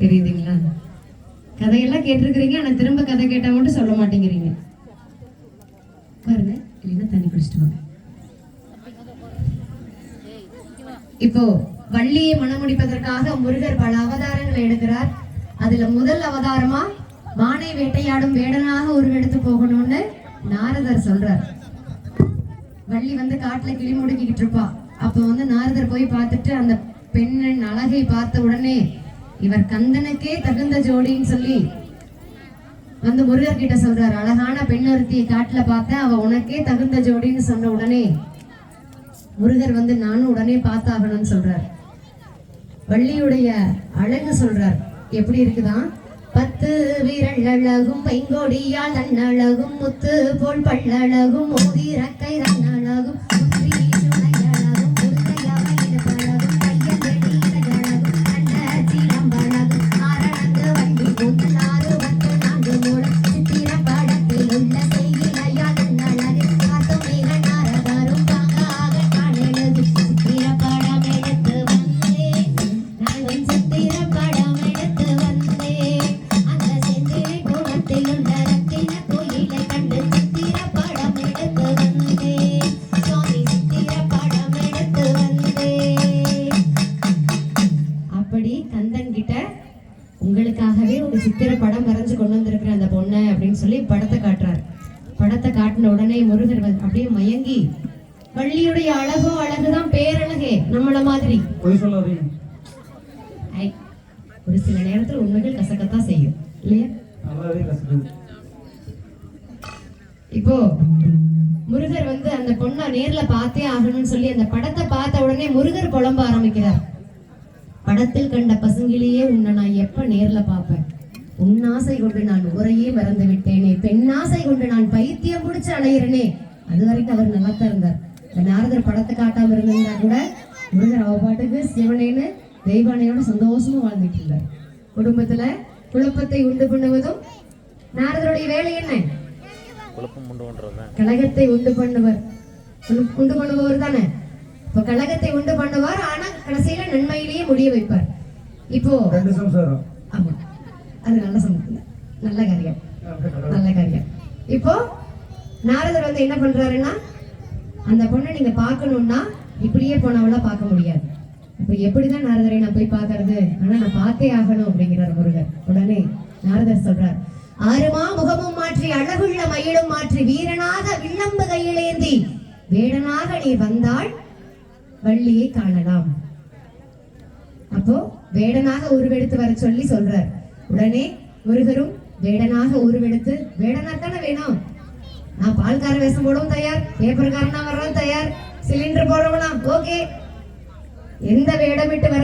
தெரியுதுங்களா? கதையெல்லாம் கேட்டிருக்கிறீங்க ஆனால் திரும்ப கதை கேட்டால் மட்டும் சொல்ல மாட்டேங்கிறீங்க. பாருங்க இல்லைன்னா தண்ணி குடிச்சிட்டு வாங்க. இப்போ வள்ளியை மனமுடிப்பதற்காக முருகர் பல அவதாரங்களை எடுக்கிறார். அதுல முதல் அவதாரமா மானை வேட்டையாடும் வேடனாக உருவெடுத்து போகணும்னு நாரதர் சொல்றார். வள்ளி வந்து காட்டுல கிளி முடுக்கிக்கிட்டு இருப்பா. அப்ப வந்து நாரதர் போய் பார்த்துட்டு அந்த பெண்ணின் அழகை பார்த்த உடனே இவர் கந்தனுக்கே தகுந்த ஜோடின்னு சொல்லி வந்து முருகர் கிட்ட சொல்றாரு. அழகான பெண் ஒருத்தியை காட்டுல பார்த்தேன் அவ உனக்கே தகுந்த ஜோடின்னு சொன்ன உடனே முருகர் வந்து நானும் உடனே பார்த்தாகணும்னு சொல்றார். வள்ளியுடைய அழகு சொல்றார். எப்படி இருக்குதான் பத்து வீரல் அழகும் பைங்கோடியால் அண்ணழகும் முத்து போல் பள்ளழகும் மோதிரக்கை தன்னழகும் உங்களுக்காகவே ஒரு சித்திர படம் வரைஞ்சு கொண்டு வந்திருக்கிற அந்த பொண்ணை அப்படின்னு சொல்லி படத்தை காட்டுறார். படத்தை காட்டின உடனே முருகர் அப்படியே மயங்கி வள்ளியுடைய அழகோ அழகுதான் பேரழகே நம்மள மாதிரி. ஒரு சில நேரத்துல உண்மைகள் கசக்கத்தான் செய்யும் இல்லையா? இப்போ முருகர் வந்து அந்த பொண்ணை நேர்ல பார்த்தே ஆகணும்னு சொல்லி அந்த படத்தை பார்த்த உடனே முருகர் புலம்ப ஆரம்பிக்கிறார். படத்தில் கண்ட பசுங்கிலேயே உன்னை நான் எப்ப நேர்ல பார்ப்பேன்? உன்னாசை கொண்டு நான் ஊரையே மறந்து விட்டேனே. ஆசை கொண்டு நான் பைத்தியம் பிடிச்சு அலையிறனே. அது வரைக்கும் அவர் நல்லா தான் இருந்தார். இந்த நாரதர் படத்தை காட்டாம இருந்திருந்தா கூட முருகர் அவ பாட்டுக்கு சிவனேன்னு தெய்வானையோட சந்தோஷமா வாழ்ந்துட்டு இருந்தார். குடும்பத்துல குழப்பத்தை உண்டு பண்ணுவதும் நாரதருடைய வேலை என்ன? கழகத்தை உண்டு பண்ணுவர். உண்டு- பண்ணுபவர் தானே? இப்போ கழகத்தை உண்டு பண்ணுவார் ஆனா கடைசியில நன்மையிலேயே முடிய வைப்பார். இப்போ ரெண்டு சம்சாரம். ஆமா. அது நல்ல சம்பவம் நல்ல காரியம். நல்ல காரியம். இப்போ நாரதர் வந்து என்ன பண்றாருன்னா அந்த பொண்ணை நீங்க பார்க்கணும்னா இப்படியே போனவள பார்க்க முடியாது. இப்போ எப்படிதான் நாரதரை நான் போய் பார்க்கறது? ஆனா நான் பார்த்தே ஆகணும் அப்படிங்கிறார் முருகர். உடனே நாரதர் சொல்றார் ஆறுமா முகமும் மாற்றி அழகுள்ள மயிலும் மாற்றி வீரனாக வில்லம்பு கையிலேந்தி வேடனாக நீ வந்தால் வள்ளியை காணலாம். அப்போ வேடனாக உருவெடுத்து வர சொல்லி சொல்றார். உடனே முருகரும் வேடனாக உருவெடுத்து வேடனா தானே வேணும்? நான் பால்கார வேஷம் போடவும் தயார் பேப்பர்காரனா வர்றோம் தயார் சிலிண்டர் போடவும் ஓகே எந்த வேடமிட்டு வர